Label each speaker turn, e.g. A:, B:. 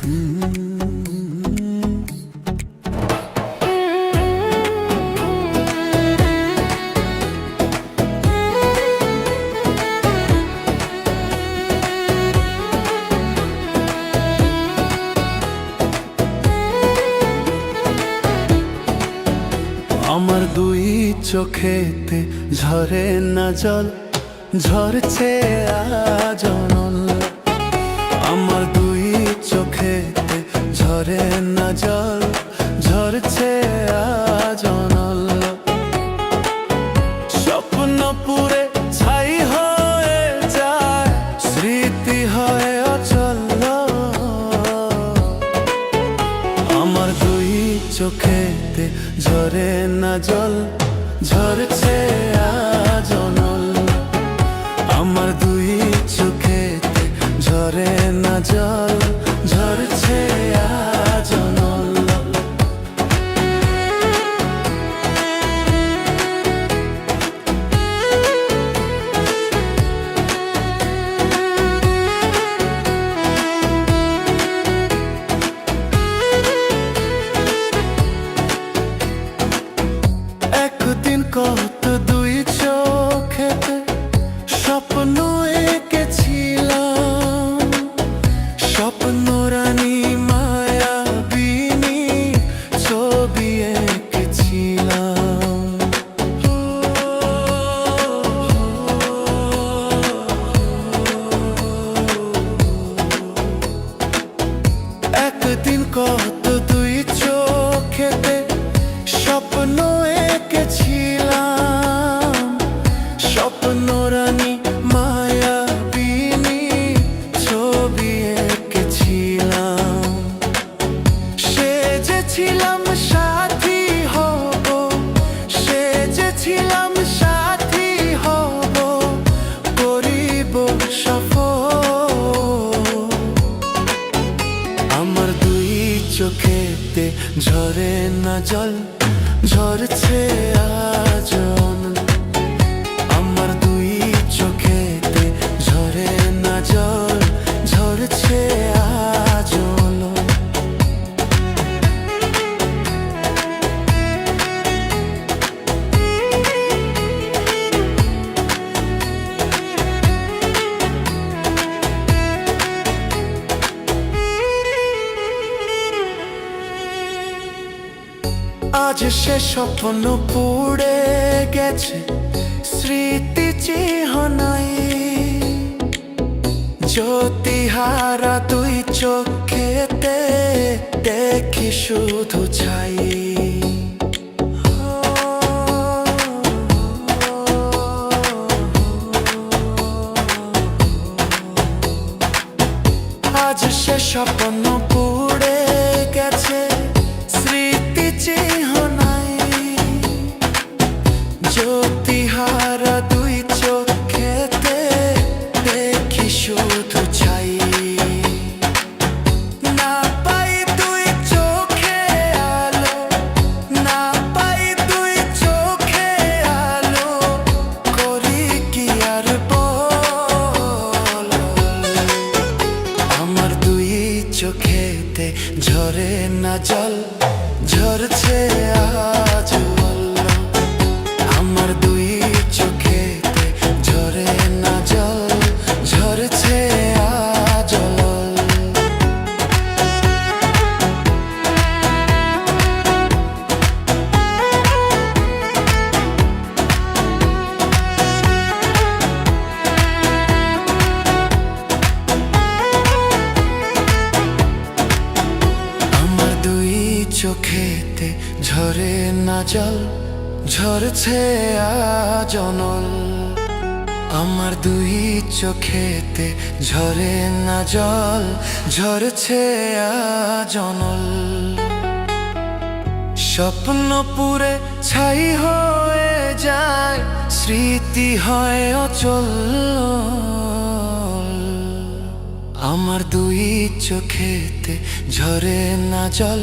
A: আমার দুই চোখেতে ঝরে না জল ঝরছে আজনল চোখেতে ঝরে না জল ঝরছে go the চোখেতে ঝরে না জল ঝরছে আজন আজ সে স্বপ্ন পুড়ে গেছে, স্মৃতি চিহ্নাই। জ্যোতিহারা তুই চোখেতে দেখি শুধু ছাই। আজ সে স্বপ্ন পুড়ে গেছে ঝরছে আজ আমার দুই চোখেতে ঝরে না জল ঝরছে আজ চোখেতে ঝরে না জল, ঝরছে আজনল আমার দুই চোখেতে ঝরে না জল, ঝরছে আজনল স্বপ্ন পুরে ছাই হয়ে যায়, স্মৃতি হয় অচল। আমার দুই চোখেতে ঝরে না জল